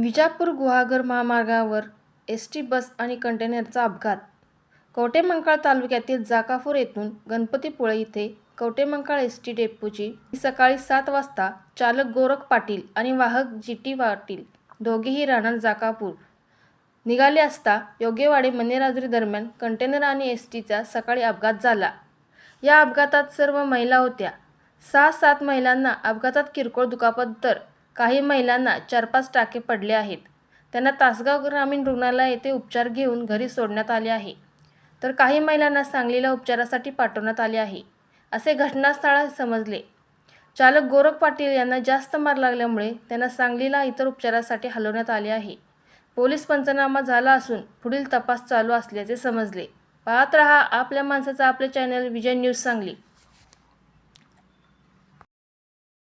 विजापूर गुहागर महामार्गावर S T bus आणि कंटेनरचा अपघात. कवटेमंकाळ तालुक्यातील जाकापूर येथून गणपतीपुळे इथे कवटेमंकाळ एस टी डेपोची सकाळी सात वाजता चालक गोरख पाटील आणि वाहक जी टी पाटील दोघेही राहणार जाकापूर. निघाले असता योग्यवाडी मनेराजुरी दरम्यान कंटेनर आणि एस टीचा सकाळी अपघात झाला. या अपघातात सर्व महिला होत्या. सहा सात महिलांना अपघातात किरकोळ दुखापत तर काही महिलांना चार पाच टाके पडले आहेत. त्यांना तासगाव ग्रामीण रुग्णालय येथे उपचार घेऊन घरी सोडण्यात आले आहे. तर काही महिलांना सांगलीला उपचारासाठी पाठवण्यात आले आहे. असे घटनास्थळात समजले. चालक गोरख पाटील यांना जास्त मार लागल्यामुळे त्यांना सांगलीला इतर उपचारासाठी हलवण्यात आले आहे. पोलीस पंचनामा झाला असून पुढील तपास चालू असल्याचे समजले. पाहत रहा आपल्या माणसाचा आपले चॅनल विजय न्यूज सांगली.